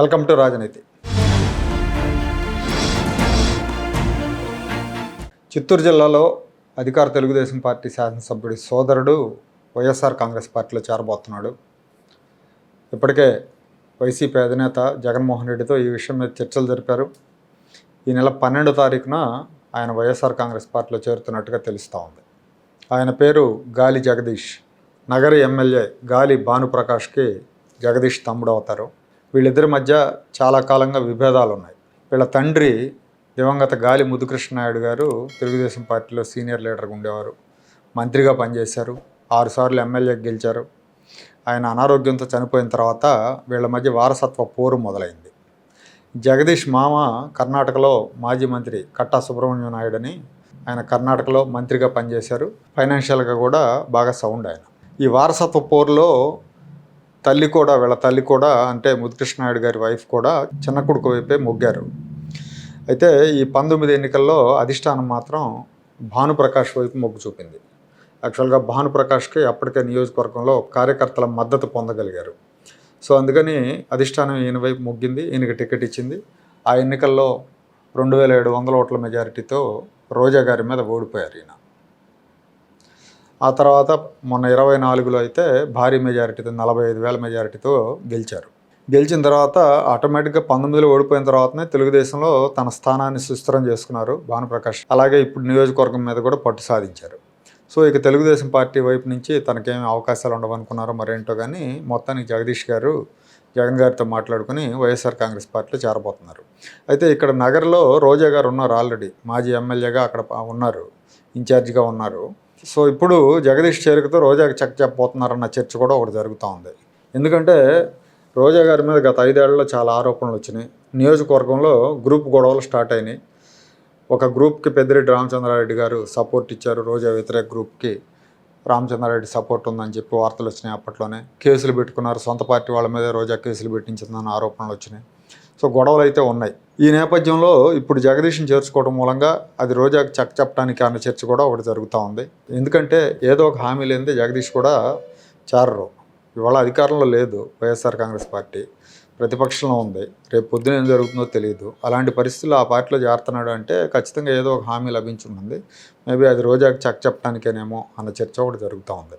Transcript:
Welcome to రాజనీతి. చిత్తూరు జిల్లాలో అధికార తెలుగుదేశం పార్టీ శాసనసభ్యుడి సోదరుడు వైఎస్ఆర్ కాంగ్రెస్ పార్టీలో చేరబోతున్నాడు. ఇప్పటికే వైసీపీ అధినేత జగన్మోహన్ రెడ్డితో ఈ విషయం మీద చర్చలు జరిపారు. ఈ నెల పన్నెండో తారీఖున ఆయన వైఎస్ఆర్ కాంగ్రెస్ పార్టీలో చేరుతున్నట్టుగా తెలుస్తూ ఉంది. ఆయన పేరు గాలి జగదీష్. నగర ఎమ్మెల్యే గాలి భానుప్రకాష్కి జగదీష్ తమ్ముడు అవుతారు. వీళ్ళిద్దరి మధ్య చాలా కాలంగా విభేదాలు ఉన్నాయి. వీళ్ళ తండ్రి దివంగత గాలి ముదుకృష్ణ నాయుడు గారు తెలుగుదేశం పార్టీలో సీనియర్ లీడర్గా ఉండేవారు. మంత్రిగా పనిచేశారు. ఆరుసార్లు ఎమ్మెల్యే గెలిచారు. ఆయన అనారోగ్యంతో చనిపోయిన తర్వాత వీళ్ళ మధ్య వారసత్వ పోరు మొదలైంది. జగదీష్ మామ కర్ణాటకలో మాజీ మంత్రి కట్టా సుబ్రహ్మణ్యం నాయుడు అని ఆయన కర్ణాటకలో మంత్రిగా పనిచేశారు. ఫైనాన్షియల్గా కూడా బాగా సౌండ్ ఆయన. ఈ వారసత్వ పోరులో తల్లి కూడా వీళ్ళ తల్లి కూడా అంటే ముద్కృష్ణనాయుడు గారి వైఫ్ కూడా చిన్న కొడుకు వైపే మొగ్గారు. అయితే ఈ పంతొమ్మిది ఎన్నికల్లో అధిష్టానం మాత్రం భానుప్రకాష్ వైపు మొగ్గు చూపింది. యాక్చువల్గా భానుప్రకాష్కి అప్పటికే నియోజకవర్గంలో కార్యకర్తల మద్దతు పొందగలిగారు. సో అందుకని అధిష్టానం ఈయన వైపు మొగ్గింది ఈయనకి టికెట్ ఇచ్చింది. ఆ ఎన్నికల్లో రెండు వేల ఏడు వందల ఓట్ల మెజారిటీతో రోజా గారి మీద ఓడిపోయారు ఈయన. ఆ తర్వాత మొన్న ఇరవై నాలుగులో అయితే భారీ మెజారిటీతో నలభై ఐదు వేల మెజారిటీతో గెలిచారు. గెలిచిన తర్వాత ఆటోమేటిక్గా పంతొమ్మిదిలో ఓడిపోయిన తర్వాతనే తెలుగుదేశంలో తన స్థానాన్ని సుస్థిరం చేసుకున్నారు భానుప్రకాష్. అలాగే ఇప్పుడు నియోజకవర్గం మీద కూడా పట్టు సాధించారు. సో ఇక తెలుగుదేశం పార్టీ వైపు నుంచి తనకేమి అవకాశాలు ఉండవనుకున్నారో మరేంటో కానీ మొత్తానికి జగదీష్ గారు జగన్ గారితో మాట్లాడుకుని వైఎస్ఆర్ కాంగ్రెస్ పార్టీలో చేరబోతున్నారు. అయితే ఇక్కడ నగర్లో రోజా గారు ఉన్నారు ఆల్రెడీ. మాజీ ఎమ్మెల్యేగా అక్కడ ఉన్నారు. ఇన్ఛార్జిగా ఉన్నారు. సో ఇప్పుడు జగదీష్ చేరికతో రోజాకి చెక్ చెప్పబోతున్నారన్న చర్చ కూడా ఒకటి జరుగుతూ ఉంది. ఎందుకంటే రోజా గారి మీద గత ఐదేళ్ళలో చాలా ఆరోపణలు వచ్చినాయి. నియోజకవర్గంలో గ్రూప్ గొడవలు స్టార్ట్ అయినాయి. ఒక గ్రూప్కి పెద్దిరెడ్డి రామచంద్రారెడ్డి గారు సపోర్ట్ ఇచ్చారు రోజా వ్యతిరేక గ్రూప్కి. రామచంద్రారెడ్డి సపోర్ట్ ఉందని చెప్పి వార్తలు వచ్చినాయి అప్పట్లోనే. కేసులు పెట్టుకున్నారు. సొంత పార్టీ వాళ్ళ మీద రోజా కేసులు పెట్టించిందన్న ఆరోపణలు వచ్చినాయి. సో గొడవలు అయితే ఉన్నాయి. ఈ నేపథ్యంలో ఇప్పుడు జగదీష్ని చేర్చుకోవడం మూలంగా అది రోజాకి చక్క చెప్పడానికి అన్న చర్చ కూడా ఒకటి జరుగుతూ ఉంది. ఎందుకంటే ఏదో ఒక హామీ లేనిదే జగదీష్ కూడా చేరరు. ఇవాళ అధికారంలో లేదు వైఎస్ఆర్ కాంగ్రెస్ పార్టీ. ప్రతిపక్షంలో ఉంది. రేపు పొద్దున ఏం జరుగుతుందో తెలియదు అలాంటి పరిస్థితుల్లో ఆ పార్టీలో చేరుతున్నాడు అంటే ఖచ్చితంగా ఏదో ఒక హామీ లభించి ఉంటుంది మేబీ అది రోజాకి చక్క చెప్పడానికేనేమో అన్న చర్చ ఒకటి జరుగుతూ ఉంది.